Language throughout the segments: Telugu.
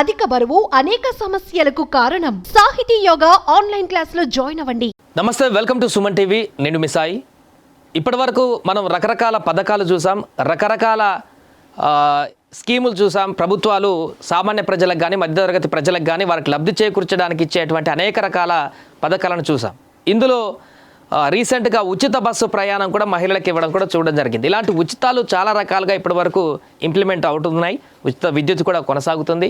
అధిక బరువు అనేక సమస్యలకు కారణం. సాహితీ యోగా ఆన్లైన్ క్లాసులో జాయిన్ అవ్వండి. నమస్తే వెల్కమ్ టు సుమన్ టీవీ. నేను మీ సాయి. ఇప్పటి వరకు మనం రకరకాల పథకాలు చూసాం రకరకాల స్కీములు చూసాం ప్రభుత్వాలు సామాన్య ప్రజలకు కానీ మధ్యతరగతి ప్రజలకు కానీ వారికి లబ్ధి చేకూర్చడానికి ఇచ్చేటువంటి అనేక రకాల పథకాలను చూసాం. ఇందులో రీసెంట్గా ఉచిత బస్సు ప్రయాణం కూడా మహిళలకు ఇవ్వడం కూడా చూడడం జరిగింది. ఇలాంటి ఉచితాలు చాలా రకాలుగా ఇప్పటివరకు ఇంప్లిమెంట్ అవుతున్నాయి. ఉచిత విద్యుత్ కూడా కొనసాగుతుంది.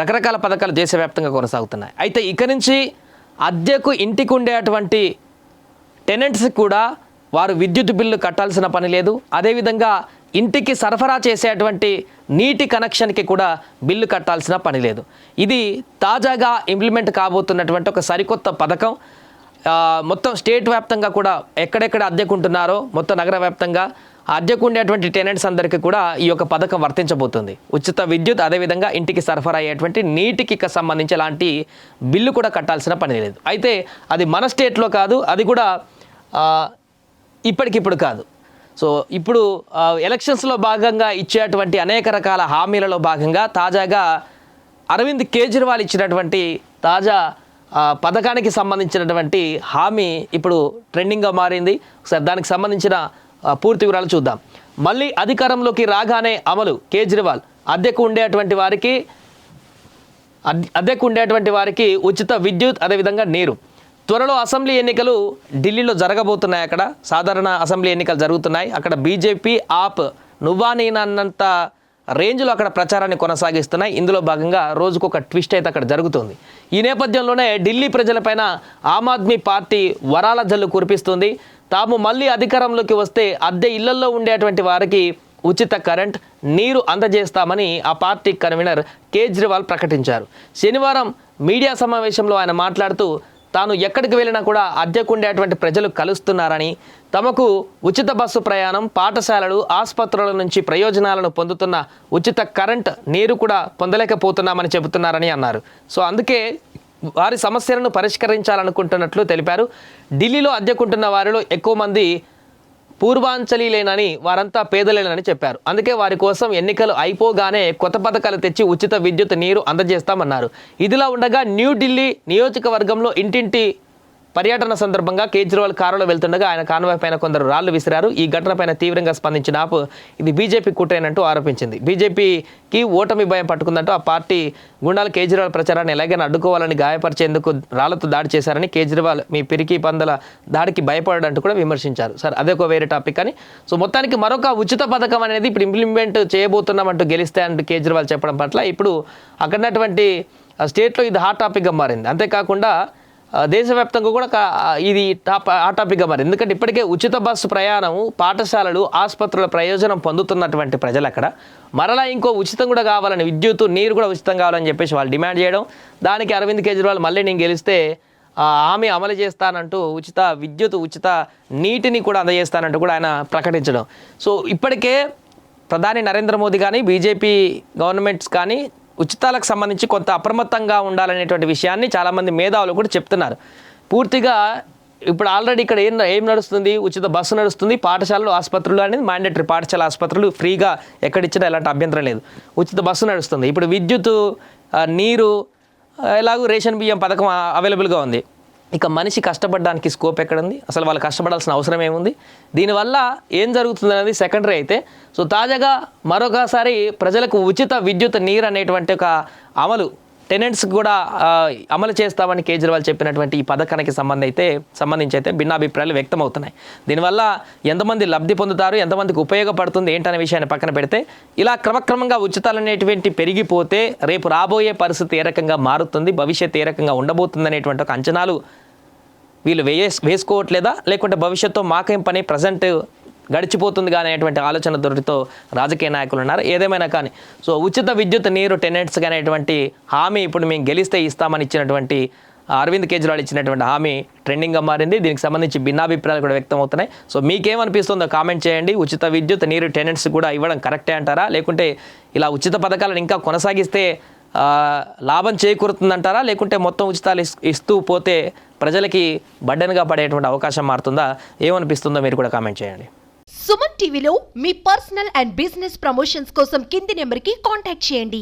రకరకాల పథకాలు దేశవ్యాప్తంగా కొనసాగుతున్నాయి. అయితే ఇక నుంచి అద్దెకు ఇంటికి ఉండేటువంటి టెనెంట్స్ కూడా వారు విద్యుత్ బిల్లు కట్టాల్సిన పని లేదు. అదేవిధంగా ఇంటికి సరఫరా చేసేటువంటి నీటి కనెక్షన్కి కూడా బిల్లు కట్టాల్సిన పని లేదు. ఇది తాజాగా ఇంప్లిమెంట్ కాబోతున్నటువంటి ఒక సరికొత్త పథకం. మొత్తం స్టేట్ వ్యాప్తంగా కూడా ఎక్కడెక్కడ అద్దెకుంటున్నారో మొత్తం నగర వ్యాప్తంగా అద్దెకుండేటువంటి అద్దెకు ఉండేటువంటి టెనెంట్స్ అందరికీ కూడా ఈ యొక్క పథకం వర్తించబోతుంది. ఉచిత విద్యుత్ అదేవిధంగా ఇంటికి సరఫరా అయ్యేటువంటి నీటికి సంబంధించి ఎలాంటి బిల్లు కూడా కట్టాల్సిన పని లేదు. అయితే అది మన స్టేట్లో కాదు అది కూడా ఇప్పటికిప్పుడు కాదు. సో ఇప్పుడు ఎలక్షన్స్లో భాగంగా ఇచ్చేటువంటి అనేక రకాల హామీలలో భాగంగా తాజాగా అరవింద్ కేజ్రీవాల్ ఇచ్చినటువంటి తాజా పథకానికి సంబంధించినటువంటి హామీ ఇప్పుడు ట్రెండింగ్గా మారింది. ఒకసారి దానికి సంబంధించిన పూర్తి వివరాలు చూద్దాం. మళ్ళీ అధికారంలోకి రాగానే అమలు కేజ్రీవాల్ అద్దెకు ఉండేటువంటి వారికి అద్- అద్దెకు ఉండేటువంటి వారికి ఉచిత విద్యుత్ అదేవిధంగా నీరు. త్వరలో అసెంబ్లీ ఎన్నికలు ఢిల్లీలో జరగబోతున్నాయి అక్కడ. సాధారణ అసెంబ్లీ ఎన్నికలు జరుగుతున్నాయి. అక్కడ బీజేపీ ఆప్ నువ్వా నేనన్నంత రేంజ్లో అక్కడ ప్రచారాన్ని కొనసాగిస్తున్నాయి. ఇందులో భాగంగా రోజుకు ఒక ట్విస్ట్ అయితే అక్కడ జరుగుతుంది. ఈ నేపథ్యంలోనే ఢిల్లీ ప్రజలపైన ఆమ్ ఆద్మీ పార్టీ వరాల జల్లు కురిపిస్తుంది. తాము మళ్ళీ అధికారంలోకి వస్తే అద్దె ఇళ్ళలో ఉండేటువంటి వారికి ఉచిత కరెంట్ నీరు అందజేస్తామని ఆ పార్టీ కన్వీనర్ కేజ్రీవాల్ ప్రకటించారు. శనివారం మీడియా సమావేశంలో ఆయన మాట్లాడుతూ తాను ఎక్కడికి వెళ్ళినా కూడా అద్దెకుండేటువంటి ప్రజలు కలుస్తున్నారని తమకు ఉచిత బస్సు ప్రయాణం పాఠశాలలు ఆసుపత్రుల నుంచి ప్రయోజనాలను పొందుతున్న ఉచిత కరెంట్ నీరు కూడా పొందలేకపోతున్నామని చెబుతున్నారని అన్నారు. సో అందుకే వారి సమస్యలను పరిష్కరించాలనుకుంటున్నట్లు తెలిపారు. ఢిల్లీలో అద్దెకుంటున్న వారిలో ఎక్కువ మంది పూర్వాంచలీలేనని వారంతా పేదలేనని చెప్పారు. అందుకే వారి కోసం ఎన్నికలు అయిపోగానే కొత్త పథకాలు తెచ్చి ఉచిత విద్యుత్ నీరు అందజేస్తామన్నారు. ఇదిలా ఉండగా న్యూఢిల్లీ నియోజకవర్గంలో ఇంటింటి పర్యటన సందర్భంగా కేజ్రీవాల్ కారులో వెళ్తుండగా ఆయన కాన్వాయ్ పైన కొందరు రాళ్ళు విసిరారు. ఈ ఘటనపైన తీవ్రంగా స్పందించిన ఆప్ ఇది బీజేపీ కుట్రేనంటూ ఆరోపించింది. బీజేపీకి ఓటమి భయం పట్టుకుందంటూ ఆ పార్టీ గుండాలు కేజ్రీవాల్ ప్రచారాన్ని ఎలాగైనా అడ్డుకోవాలని గాయపరిచేందుకు రాళ్ళతో దాడి చేశారని కేజ్రీవాల్ మీ పిరికి పందల దాడికి భయపడంటూ కూడా విమర్శించారు. సార్ అదే ఒక వేరే టాపిక్ అని సో మొత్తానికి మరొక ఉచిత పథకం అనేది ఇప్పుడు ఇంప్లిమెంట్ చేయబోతున్నామంటూ గెలిస్తే అంటూ కేజ్రీవాల్ చెప్పడం పట్ల ఇప్పుడు అక్కడ స్టేట్లో ఇది హాట్ టాపిక్గా మారింది. అంతేకాకుండా దేశవ్యాప్తంగా కూడా ఇది టాప్ ఆ టాపిక్గా మరి ఎందుకంటే ఇప్పటికే ఉచిత బస్సు ప్రయాణం పాఠశాలలు ఆసుపత్రుల ప్రయోజనం పొందుతున్నటువంటి ప్రజలు అక్కడ మరలా ఇంకో ఉచితం కూడా కావాలని విద్యుత్ నీరు కూడా ఉచితం కావాలని చెప్పేసి వాళ్ళు డిమాండ్ చేయడం. దానికి అరవింద్ కేజ్రీవాల్ మళ్ళీ నేను గెలిస్తే ఆమె అమలు చేస్తానంటూ ఉచిత విద్యుత్ ఉచిత నీటిని కూడా అందజేస్తానంటూ కూడా ఆయన ప్రకటించడం. సో ఇప్పటికే ప్రధాని నరేంద్ర మోదీ కానీ బీజేపీ గవర్నమెంట్స్ కానీ ఉచితాలకు సంబంధించి కొంత అప్రమత్తంగా ఉండాలనేటువంటి విషయాన్ని చాలామంది మేధావులు కూడా చెప్తున్నారు. పూర్తిగా ఇప్పుడు ఆల్రెడీ ఇక్కడ ఏం ఏం నడుస్తుంది? ఉచిత బస్సు నడుస్తుంది పాఠశాలలు ఆసుపత్రులు అనేది మ్యాండేటరీ పాఠశాల ఆసుపత్రులు ఫ్రీగా ఎక్కడిచ్చినా ఎలాంటి అభ్యంతరం లేదు. ఉచిత బస్సు నడుస్తుంది. ఇప్పుడు విద్యుత్ నీరు ఎలాగూ రేషన్ బియ్యం పథకం అవైలబుల్గా ఉంది. ఇక మనిషి కష్టపడడానికి స్కోప్ ఎక్కడుంది? అసలు వాళ్ళు కష్టపడాల్సిన అవసరం ఏముంది? దీనివల్ల ఏం జరుగుతుంది అనేది సెకండరీ అయితే సో తాజాగా మరొకసారి ప్రజలకు ఉచిత విద్యుత్ నీరు అనేటువంటి ఒక అమలు టెనెంట్స్ కూడా అమలు చేస్తామని కేజ్రీవాల్ చెప్పినటువంటి ఈ పథకానికి సంబంధం అయితే సంబంధించి అయితే భిన్నాభిప్రాయాలు వ్యక్తమవుతున్నాయి. దీనివల్ల ఎంతమంది లబ్ధి పొందుతారు ఎంతమందికి ఉపయోగపడుతుంది ఏంటనే విషయాన్ని పక్కన పెడితే ఇలా క్రమక్రమంగా ఉచితాలు అనేటువంటి పెరిగిపోతే రేపు రాబోయే పరిస్థితి ఏ రకంగా మారుతుంది భవిష్యత్తు ఏ రకంగా ఉండబోతుంది అనేటువంటి ఒక అంచనాలు వీళ్ళు వేస్ వేసుకోవట్లేదా? లేకుంటే భవిష్యత్తు మాకేం పని ప్రజెంట్ గడిచిపోతుంది కానీ అనేటువంటి ఆలోచన దొరికితో రాజకీయ నాయకులు ఉన్నారు. ఏదేమైనా కానీ సో ఉచిత విద్యుత్ నీరు టెనెంట్స్ అనేటువంటి హామీ ఇప్పుడు మేము గెలిస్తే ఇస్తామని ఇచ్చినటువంటి అరవింద్ కేజ్రీవాల్ ఇచ్చినటువంటి హామీ ట్రెండింగ్గా మారింది. దీనికి సంబంధించి భిన్నాభిప్రాయాలు కూడా వ్యక్తం అవుతున్నాయి సో మీకేమనిపిస్తుందో కామెంట్ చేయండి. ఉచిత విద్యుత్ నీరు టెనెంట్స్ కూడా ఇవ్వడం కరెక్టే అంటారా? లేకుంటే ఇలా ఉచిత పథకాలను ఇంకా కొనసాగిస్తే లాభం చేకూరుతుందంటారా? లేకుంటే మొత్తం ఉచితాలు ఇస్- ఇస్తూ పోతే ప్రజలకి బడ్డెన్గా పడేటువంటి అవకాశం మారుతుందా? ఏమనిపిస్తుందో మీరు కూడా కామెంట్ చేయండి. సుమన్ టీవీలో మీ పర్సనల్ అండ్ బిజినెస్ ప్రమోషన్స్ కోసం కింది నెంబర్కి కాంటాక్ట్ చేయండి.